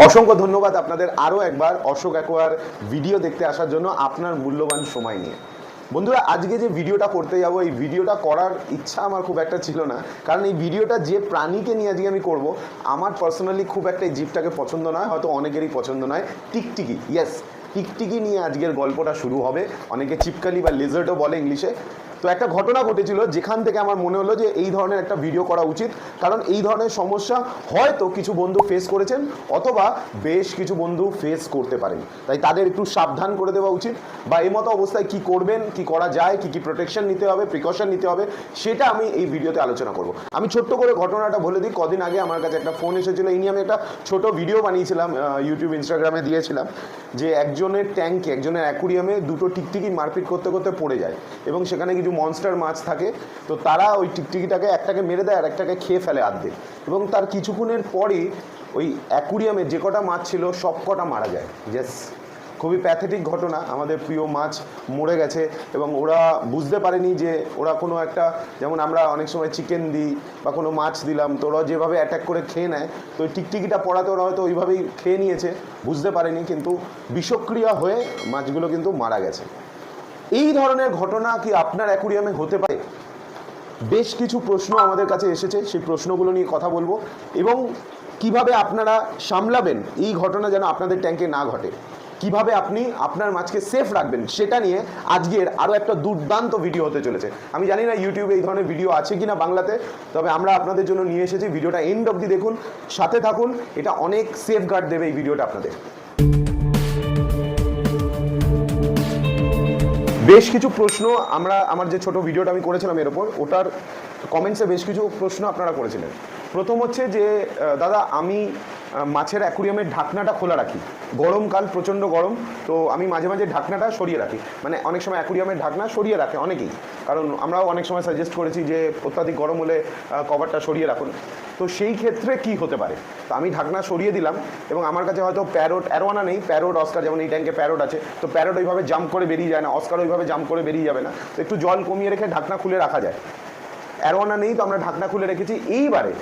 অসংখ্য ধন্যবাদ আপনাদের আরও একবার অশোক একোয়ার ভিডিও দেখতে আসার জন্য আপনার মূল্যবান সময় নিয়ে। বন্ধুরা, আজকে যে ভিডিওটা করতে যাব, এই ভিডিওটা করার ইচ্ছা আমার খুব একটা ছিল না। কারণ এই ভিডিওটা যে প্রাণীকে নিয়ে আজকে আমি করব, আমার পার্সোনালি খুব একটা এই জীবটাকে পছন্দ নয়, হয়তো অনেকেরই পছন্দ নয়। টিকটিকি ইয়েস টিকটিকি নিয়ে আজকের গল্পটা শুরু হবে। অনেকে চিপকালি বা লেজার্টও বলে ইংলিশে। তো একটা ঘটনা ঘটেছিল যেখান থেকে আমার মনে হলো যে এই ধরনের একটা ভিডিও করা উচিত। কারণ এই ধরনের সমস্যা হয়তো কিছু বন্ধু ফেস করেছেন অথবা বেশ কিছু বন্ধু ফেস করতে পারেন। তাই তাদের একটু সাবধান করে দেওয়া উচিত বা এই মতো অবস্থায় কি করবেন, কি করা যায়, কি কি প্রোটেকশন নিতে হবে প্রিকশন নিতে হবে, সেটা আমি এই ভিডিওতে আলোচনা করব। আমি ছোট্ট করে ঘটনাটা বলে দিই, কদিন আগে আমার কাছে একটা ফোন এসেছিল, এই নিয়ে আমি একটা ছোট ভিডিও বানিয়েছিলাম ইউটিউব ইনস্টাগ্রামে দিয়েছিলাম, যে একজনের ট্যাঙ্কে একজনের অ্যাকুরিয়ামে দুটো টিকটিকি মারপিট করতে করতে পড়ে যায় এবং সেখানে কিছু মনস্টার মাছ থাকে, তো তারা ওই টিকটিকিটাকে একটাকে মেরে দেয় আর একটাকে খেয়ে ফেলে আর্ধেক এবং তার কিছুক্ষণের পরই ওই অ্যাকুরিয়ামে যে কটা মাছ ছিল, সব কটা মারা যায়। ইয়েস খুবই প্যাথেটিক ঘটনা। আমাদের প্রিয় মাছ মরে গেছে এবং ওরা বুঝতে পারেনি যে ওরা কোনো একটা, যেমন আমরা অনেক সময় চিকেন দিই বা কোনো মাছ দিলাম, তো ওরা যেভাবে অ্যাটাক করে খেয়ে নেয়, তো ওই টিকটিকিটা পড়াতে ওরা হয়তো ওইভাবেই খেয়ে নিয়েছে, বুঝতে পারেনি, কিন্তু বিষক্রিয়া হয়ে মাছগুলো কিন্তু মারা গেছে। এই ধরনের ঘটনা কি আপনার অ্যাকুরিয়ামে হতে পারে? বেশ কিছু প্রশ্ন আমাদের কাছে এসেছে, সেই প্রশ্নগুলো নিয়ে কথা বলব। এবং কীভাবে আপনারা সামলাবেন এই ঘটনা যেন আপনাদের ট্যাঙ্কে না ঘটে? কীভাবে আপনি আপনার মাছকে সেফ রাখবেন? সেটা নিয়ে আজকের আরও একটা দুর্দান্ত ভিডিও হতে চলেছে। আমি জানি না ইউটিউবে এই ধরনের ভিডিও আছে কি না বাংলাতে, তবে আমরা আপনাদের জন্য নিয়ে এসেছি। ভিডিওটা এন্ড অবধি দেখুন, সাথে থাকুন। এটা অনেক সেফ গার্ড দেবে এই ভিডিওটা আপনাদের। বেশ কিছু প্রশ্ন আমরা, আমার যে ছোট ভিডিওটা আমি করেছিলাম এর ওপর, ওটার কমেন্টসে বেশ কিছু প্রশ্ন আপনারা করেছিলেন। প্রথম হচ্ছে যে দাদা, আমি মাছের অ্যাকুরিয়ামের ঢাকনাটা খোলা রাখি। গরমকাল প্রচণ্ড গরম, তো আমি মাঝে মাঝে ঢাকনাটা সরিয়ে রাখি। মানে অনেক সময় অ্যাকুরিয়ামের ঢাকনা সরিয়ে রাখে অনেকেই। কারণ আমরাও অনেক সময় সাজেস্ট করেছি যে, অত্যাধিক গরম হলে কভারটা সরিয়ে রাখুন। তো সেই ক্ষেত্রে কি হতে পারে? তো আমি ঢাকনা সরিয়ে দিলাম এবং আমার কাছে হয়তো প্যারোট, অ্যারোয়ানা নেই, প্যারোট, অস্কার যেমন এই ট্যাঙ্কে প্যারোট আছে, তো প্যারোট ওইভাবে জাম্প করে বেরিয়ে যায় না, অস্কার ওইভাবে জাম্প করে বেরিয়ে যাবে না। তো একটু জল কমিয়ে রেখে ঢাকনা খুলে রাখা যায়। অ্যারোয়ানা নেই, তো আমরা ঢাকনা খুলে রেখেছি। এইবারে,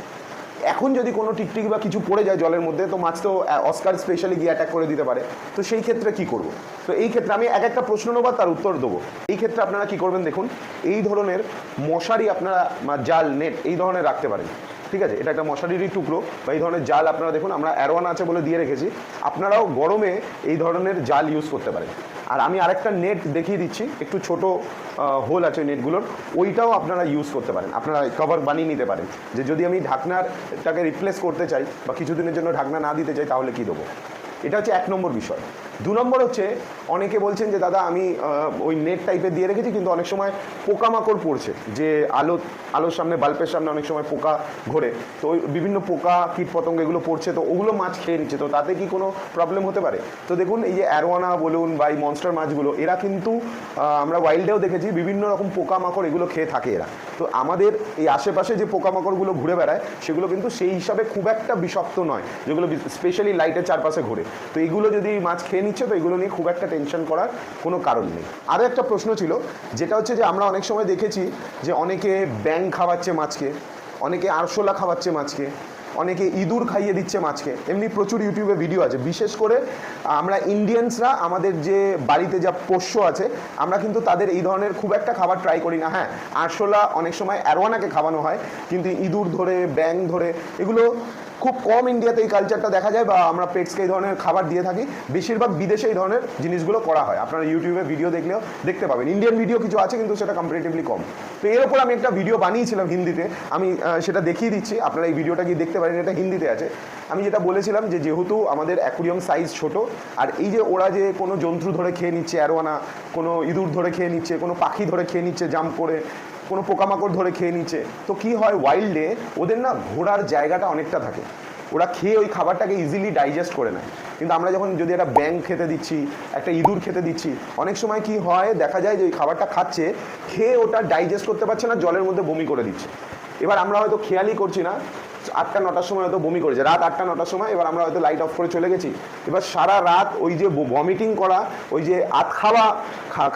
এখন যদি কোনো টিকটিক বা কিছু পড়ে যায় জলের মধ্যে, তো মাছ তো অস্কার স্পেশালি গিয়ে অ্যাটাক করে দিতে পারে। তো সেই ক্ষেত্রে কি করব? তো এই ক্ষেত্রে আমি এক একটা প্রশ্ন নেব তার উত্তর দেবো। এই ক্ষেত্রে আপনারা কি করবেন দেখুন, এই ধরনের মশারি আপনারা জাল নেট এই ধরনের রাখতে পারেন। ঠিক আছে? এটা একটা মশারিরই টুকরো বা এই ধরনের জাল আপনারা দেখুন, আমরা অ্যারোয়ান আছে বলে দিয়ে রেখেছি। আপনারাও গরমে এই ধরনের জাল ইউজ করতে পারেন। আর আমি আরেকটা নেট দেখিয়ে দিচ্ছি, একটু ছোট হোল আছে নেটগুলোর ওইটাও আপনারা ইউজ করতে পারেন। আপনারা কভার বানিয়ে নিতে পারেন। যে যদি আমি ঢাকনারটাকে রিপ্লেস করতে চাই বা কিছুদিনের জন্য ঢাকনা না দিতে চাই, তাহলে কি দেবো? এটা হচ্ছে এক নম্বর বিষয়। দু নম্বর হচ্ছে, অনেকে বলছেন যে, দাদা, আমি ওই নেট টাইপের দিয়ে রেখেছি, কিন্তু অনেক সময় পোকামাকড় পড়ছে, যে আলো, আলোর সামনে, বাল্বের সামনে অনেক সময় পোকা ঘোরে। তো ওই বিভিন্ন পোকা কীট পতঙ্গ এগুলো পড়ছে, তো ওগুলো মাছ খেয়ে নিচ্ছে, তো তাতে কি কোনো প্রবলেম হতে পারে? তো দেখুন, এই যে অ্যারোয়ানা বলুন বা এই মনস্টার মাছগুলো, এরা কিন্তু আমরা ওয়াইল্ডেও দেখেছি, বিভিন্ন রকম পোকামাকড় এগুলো খেয়ে থাকে এরা। তো আমাদের এই আশেপাশে যে পোকামাকড়গুলো ঘুরে বেড়ায়, সেগুলো কিন্তু সেই হিসাবে খুব একটা বিষাক্ত নয়, যেগুলো স্পেশালি লাইটের চারপাশে ঘুরে। তো এগুলো যদি মাছ খেয়ে নিচ্ছে তো এগুলো নিয়ে খুব একটা টেনশন করার কোনো কারণ নেই। আরও একটা প্রশ্ন ছিল, যেটা হচ্ছে যে আমরা অনেক সময় দেখেছি যে অনেকে ব্যাং খাওয়াচ্ছে মাছকে, অনেকে আরশোলা খাওয়াচ্ছে মাছকে, অনেকে ইঁদুর খাইয়ে দিচ্ছে মাছকে। এমনি প্রচুর ইউটিউবে ভিডিও আছে। বিশেষ করে আমরা ইন্ডিয়ানসরা আমাদের যে বাড়িতে যা পোষ্য আছে, আমরা কিন্তু তাদের এই ধরনের খুব একটা খাবার ট্রাই করি না। হ্যাঁ আরশোলা অনেক সময় অ্যারোয়ানাকে খাওয়ানো হয়, কিন্তু ইঁদুর ধরে ব্যাং ধরে, এগুলো খুব কম ইন্ডিয়াতে এই কালচারটা দেখা যায় বা আমরা পেটসকে এই ধরনের খাবার দিয়ে থাকি। বেশিরভাগ বিদেশে এই ধরনের জিনিসগুলো করা হয়। আপনারা ইউটিউবে ভিডিও দেখলেও দেখতে পাবেন। ইন্ডিয়ান ভিডিও কিছু আছে কিন্তু সেটা কম্পারেটিভলি কম। তো এর ওপর আমি একটা ভিডিও বানিয়েছিলাম হিন্দিতে। আমি সেটা দেখিয়ে দিচ্ছি। আপনারা এই ভিডিওটা গিয়ে দেখতে পারেন। এটা হিন্দিতে আছে। আমি যেটা বলেছিলাম যে যেহেতু আমাদের অ্যাকুরিয়াম সাইজ ছোট, আর এই যে ওরা যে কোনো জন্তু ধরে খেয়ে নিচ্ছে অ্যারোয়ানা কোনো ইঁদুর ধরে খেয়ে নিচ্ছে, কোনো পাখি ধরে খেয়ে নিচ্ছে, জাম্প করে কোনো পোকামাকড় ধরে খেয়ে নিচ্ছে। তো কি হয় ওয়াইল্ডে ওদের না ঘোরার জায়গাটা অনেকটা থাকে। ওরা খেয়ে ওই খাবারটাকে ইজিলি ডাইজেস্ট করে নেয়। কিন্তু আমরা যখন যদি একটা ব্যাং খেতে দিচ্ছি, একটা ইঁদুর খেতে দিচ্ছি, অনেক সময় কি হয়, দেখা যায় যে ওই খাবারটা খাচ্ছে, খেয়ে ওটা ডাইজেস্ট করতে পারছে না, জলের মধ্যে বমি করে দিচ্ছে। এবার আমরা হয়তো খেয়ালই করছি না আটটা, নটার সময় হয়তো বমি করেছে। রাত আটটা, নটার সময় এবার আমরা হয়তো লাইট অফ করে চলে গেছি। এবার সারা রাত ওই যে ভমিটিং করা, ওই যে আত খাওয়া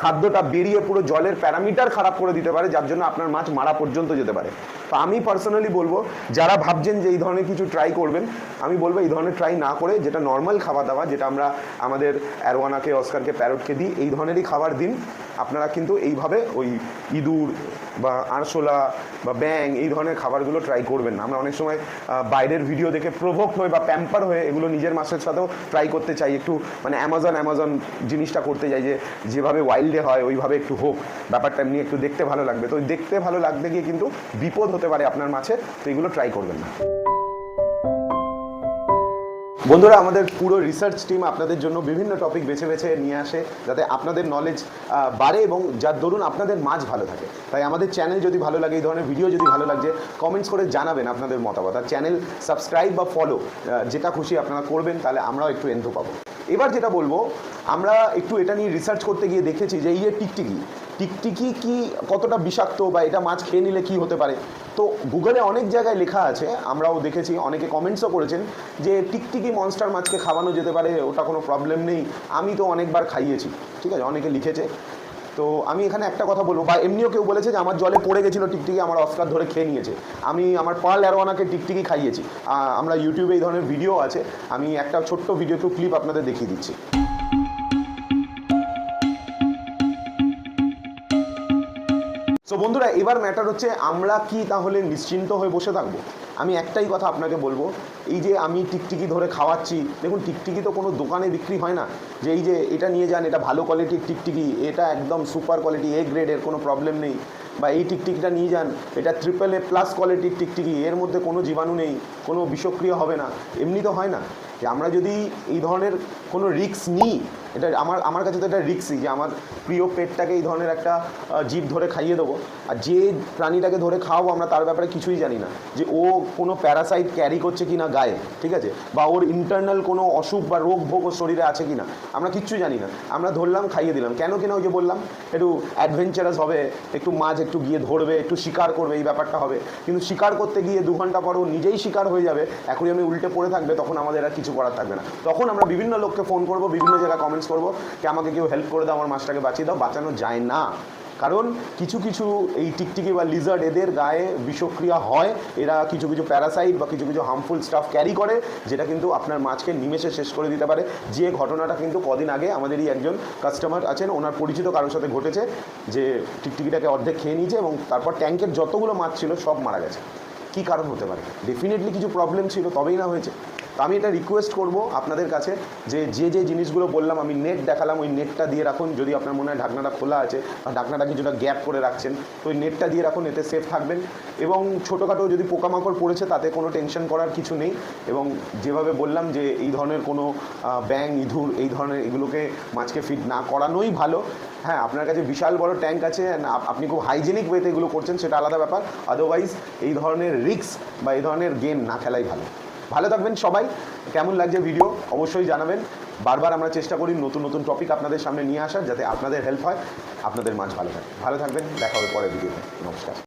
খাদ্যটা বেরিয়ে পুরো জলের প্যারামিটার খারাপ করে দিতে পারে, যার জন্য আপনার মাছ মারা পর্যন্ত যেতে পারে। তো আমি পার্সোনালি বলব, যারা ভাবছেন যে এই ধরনের কিছু ট্রাই করবেন, আমি বলব এই ধরনের ট্রাই না করে যেটা নর্মাল খাওয়া দাওয়া যেটা আমরা আমাদের অ্যারোয়ানাকে, অস্কারকে, প্যারটকে দিই, এই ধরনেরই খাবার দিন। আপনারা কিন্তু এইভাবে ওই ইঁদুর বা আরশোলা বা ব্যাং এই ধরনের খাবারগুলো ট্রাই করবেন না। আমরা অনেক সময় বাইরের ভিডিও দেখে প্রভোক হয়ে বা প্যাম্পার হয়ে এগুলো নিজের মাসের সাথেও ট্রাই করতে চাই। একটু মানে অ্যামাজন অ্যামাজন জিনিসটা করতে চাই যে, যেভাবে ওয়াইল্ডে হয়, ওইভাবে একটু হোক। ব্যাপারটা এমনি একটু দেখতে ভালো লাগবে। তো দেখতে ভালো লাগতে গিয়ে কিন্তু বিপদ হতে পারে আপনার মাছের তো এগুলো ট্রাই করবেন না। বন্ধুরা, আমাদের পুরো রিসার্চ টিম আপনাদের জন্য বিভিন্ন টপিক বেছে বেছে নিয়ে আসে যাতে আপনাদের নলেজ বাড়ে এবং যার দরুন আপনাদের মাছ ভালো থাকে। তাই আমাদের চ্যানেল যদি ভালো লাগে, এই ধরনের ভিডিও যদি ভালো লাগছে কমেন্টস করে জানাবেন আপনাদের মতামত। আর চ্যানেল সাবস্ক্রাইব বা ফলো যেটা খুশি আপনারা করবেন, তাহলে আমরাও একটু এন্থ পাবো। এবার যেটা বলব, আমরা একটু এটা নিয়ে রিসার্চ করতে গিয়ে দেখেছি যে এই যে টিকটিকি টিকটিকি কি কতটা বিষাক্ত বা এটা মাছ খেয়ে নিলে কি হতে পারে? তো গুগলে অনেক জায়গায় লেখা আছে, আমরাও দেখেছি, অনেকে কমেন্টসও করেছেন যে টিকটিকি মনস্টার মাছকে খাওয়ানো যেতে পারে, ওটা কোনো প্রবলেম নেই, আমি তো অনেকবার খাইয়েছি, ঠিক আছে? অনেকে লিখেছে। তো আমি এখানে একটা কথা বলব, বা এমনিও কেউ বলেছে যে আমার জলে পড়ে গেছিল টিকটিকি, আমার অস্কার ধরে খেয়ে নিয়েছে। আমি আমার পার্ল অ্যারোয়ানাকে টিকটিকি খাইয়েছি। আমরা ইউটিউবে এই ধরনের ভিডিও আছে, আমি একটা ছোট্ট ভিডিও একটু ক্লিপ আপনাদের দেখিয়ে দিচ্ছি। সো বন্ধুরা, এবার ম্যাটার হচ্ছে আমরা কি তাহলে নিশ্চিন্ত হয়ে বসে থাকব? আমি একটাই কথা আপনাকে বলব, এই যে আমি টিকটিকি ধরে খাওয়াচ্ছি, দেখুন টিকটিকি তো কোনো দোকানে বিক্রি হয় না, যে এই যে এটা নিয়ে যান, এটা ভালো কোয়ালিটির টিকটিকি, এটা একদম সুপার কোয়ালিটি এ গ্রেডের কোনো প্রবলেম নেই, বা এই টিকটিকিটা নিয়ে যান, এটা ট্রিপল এ প্লাস কোয়ালিটির টিকটিকি, এর মধ্যে কোনো জীবাণু নেই, কোনো বিষক্রিয়া হবে না, এমনি তো হয় না। যে আমরা যদি এই ধরনের কোনো রিস্ক নিই এটা আমার আমার কাছে তো এটা রিক্সই যে আমার প্রিয় পেটটাকে এই ধরনের একটা জীব ধরে খাইয়ে দেবো। আর যে প্রাণীটাকে ধরে খাওয়াবো আমরা তার ব্যাপারে কিছুই জানি না। যে ও কোনো প্যারাসাইট ক্যারি করছে কি না গায়ে, ঠিক আছে? বা ওর ইন্টারনাল কোনো অসুখ বা রোগ ভোগ ওর শরীরে আছে কি না আমরা কিচ্ছু জানি না। আমরা ধরলাম, খাইয়ে দিলাম। কেন, কিনা ওই যে বললাম, একটু অ্যাডভেঞ্চারাস হবে, একটু মাছ একটু গিয়ে ধরবে, একটু শিকার করবে, এই ব্যাপারটা হবে। কিন্তু শিকার করতে গিয়ে দু ঘণ্টা পর ও নিজেই শিকার হয়ে যাবে আমি উল্টে পড়ে থাকবে, তখন আমাদের আর কিছু করার থাকবে না। তখন আমরা বিভিন্ন লোককে ফোন করব, বিভিন্ন জায়গায় কমেন্টস করব যে আমাকে কেউ হেল্প করে দাও, আমার মাছটাকে বাঁচিয়ে দাও, বাঁচানো যায় না। কারণ কিছু কিছু এই টিকটিকি বা লিজার্ড এদের গায়ে বিষক্রিয়া হয়। এরা কিছু কিছু প্যারাসাইট বা কিছু কিছু হার্মফুল স্টাফ ক্যারি করে, যেটা কিন্তু আপনার মাছকে নিমেষে শেষ করে দিতে পারে। যে ঘটনাটা কিন্তু কদিন আগে আমাদেরই একজন কাস্টমার আছেন, ওনার পরিচিত কারোর সাথে ঘটেছে, যে টিকটিকিটাকে অর্ধেক খেয়ে নিয়েছে এবং তারপর ট্যাঙ্কের যতগুলো মাছ ছিল সব মারা গেছে। কী কারণ হতে পারে? ডেফিনেটলি কিছু প্রবলেম ছিল, তবেই না হয়েছে। তো আমি এটা রিকোয়েস্ট করব আপনাদের কাছে যে যে যে জিনিসগুলো বললাম, আমি নেট দেখালাম, ওই নেটটা দিয়ে রাখুন। যদি আপনার মনে হয় ঢাকনাটা খোলা আছে, বা ঢাকনাটা কিছুটা গ্যাপ করে রাখছেন, তো ওই নেটটা দিয়ে রাখুন, এতে সেফ থাকবেন। এবং ছোটোখাটো যদি পোকামাকড় পড়েছে, তাতে কোনো টেনশন করার কিছু নেই। এবং যেভাবে বললাম যে, এই ধরনের কোনো ব্যাং ইঁদুর, এই ধরনের এগুলোকে মাছকে ফিট না করানোই ভালো। হ্যাঁ আপনার কাছে বিশাল বড় ট্যাঙ্ক আছে আপনি খুব হাইজেনিক ওয়েতে এগুলো করছেন, সেটা আলাদা ব্যাপার। আদারওয়াইজ এই ধরনের রিস্ক বা এই ধরনের গেম না খেলাই ভালো। ভালো থাকবেন সবাই। কেমন লাগছে ভিডিও অবশ্যই জানাবেন। বারবার আমরা চেষ্টা করি নতুন নতুন টপিক আপনাদের সামনে নিয়ে আসার, যাতে আপনাদের হেল্প হয়, আপনাদের মাছ ভালো থাকে। ভালো থাকবেন, দেখা হবে পরের ভিডিওতে নমস্কার।